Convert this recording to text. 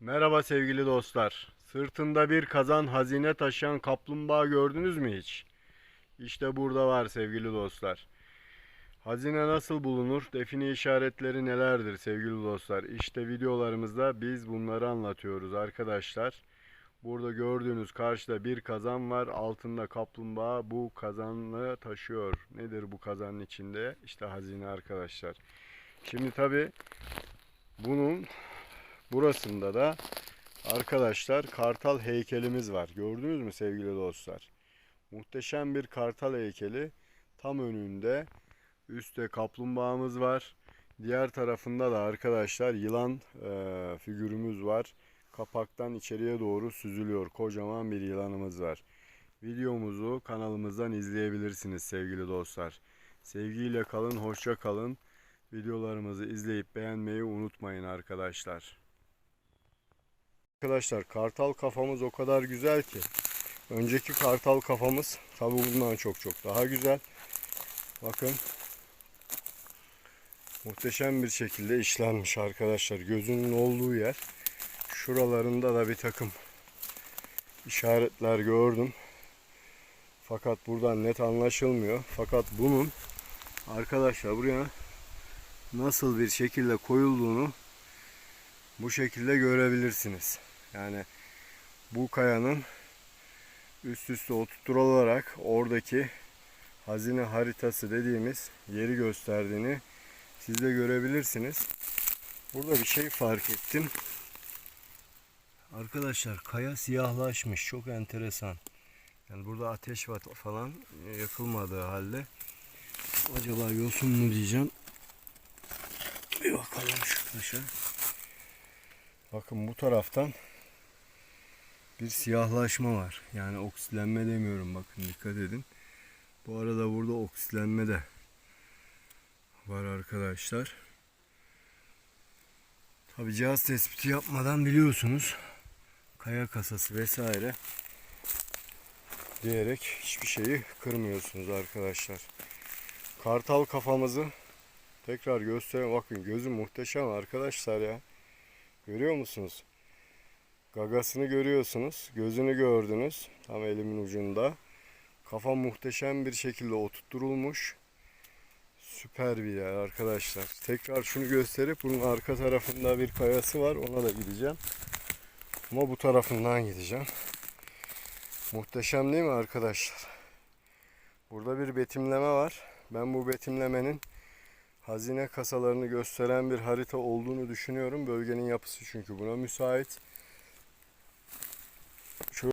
Merhaba sevgili dostlar. Sırtında bir kazan hazine taşıyan kaplumbağa gördünüz mü hiç? İşte burada var sevgili dostlar. Hazine nasıl bulunur? Define işaretleri nelerdir sevgili dostlar? İşte videolarımızda biz bunları anlatıyoruz arkadaşlar. Burada gördüğünüz karşıda bir kazan var. Altında kaplumbağa bu kazanı taşıyor. Nedir bu kazanın içinde? İşte hazine arkadaşlar. Şimdi tabi bunun burasında da arkadaşlar kartal heykelimiz var. Gördünüz mü sevgili dostlar? Muhteşem bir kartal heykeli. Tam önünde üstte kaplumbağamız var. Diğer tarafında da arkadaşlar yılan e, figürümüz var. Kapaktan içeriye doğru süzülüyor. Kocaman bir yılanımız var. Videomuzu kanalımızdan izleyebilirsiniz sevgili dostlar. Sevgiyle kalın, hoşça kalın. Videolarımızı izleyip beğenmeyi unutmayın arkadaşlar. Arkadaşlar kartal kafamız o kadar güzel ki. Önceki kartal kafamız tabi bundan çok çok daha güzel. Bakın. Muhteşem bir şekilde işlenmiş arkadaşlar. Gözünün olduğu yer. Şuralarında da bir takım işaretler gördüm. Fakat buradan net anlaşılmıyor. Fakat bunun arkadaşlar buraya nasıl bir şekilde koyulduğunu bu şekilde görebilirsiniz. Yani bu kayanın üst üste oturtularak oradaki hazine haritası dediğimiz yeri gösterdiğini siz de görebilirsiniz. Burada bir şey fark ettim. Arkadaşlar kaya siyahlaşmış. Çok enteresan. Yani burada ateş var falan yakılmadığı halde acaba yosun mu diyeceğim. Bir bakalım şu taşa. Bakın bu taraftan bir siyahlaşma var. Yani oksitlenme demiyorum bakın dikkat edin. Bu arada burada oksitlenme de var arkadaşlar. Tabi cihaz tespiti yapmadan biliyorsunuz kaya kasası vesaire diyerek hiçbir şeyi kırmıyorsunuz arkadaşlar. Kartal kafamızı tekrar göstereyim. Bakın gözü muhteşem arkadaşlar ya. Görüyor musunuz? Gagasını görüyorsunuz. Gözünü gördünüz. Tam elimin ucunda. Kafa muhteşem bir şekilde oturtturulmuş. Süper bir yer arkadaşlar. Tekrar şunu gösterip bunun arka tarafında bir kayası var. Ona da gideceğim. Ama bu tarafından gideceğim. Muhteşem değil mi arkadaşlar? Burada bir betimleme var. Ben bu betimlemenin hazine kasalarını gösteren bir harita olduğunu düşünüyorum. Bölgenin yapısı çünkü buna müsait. Şöyle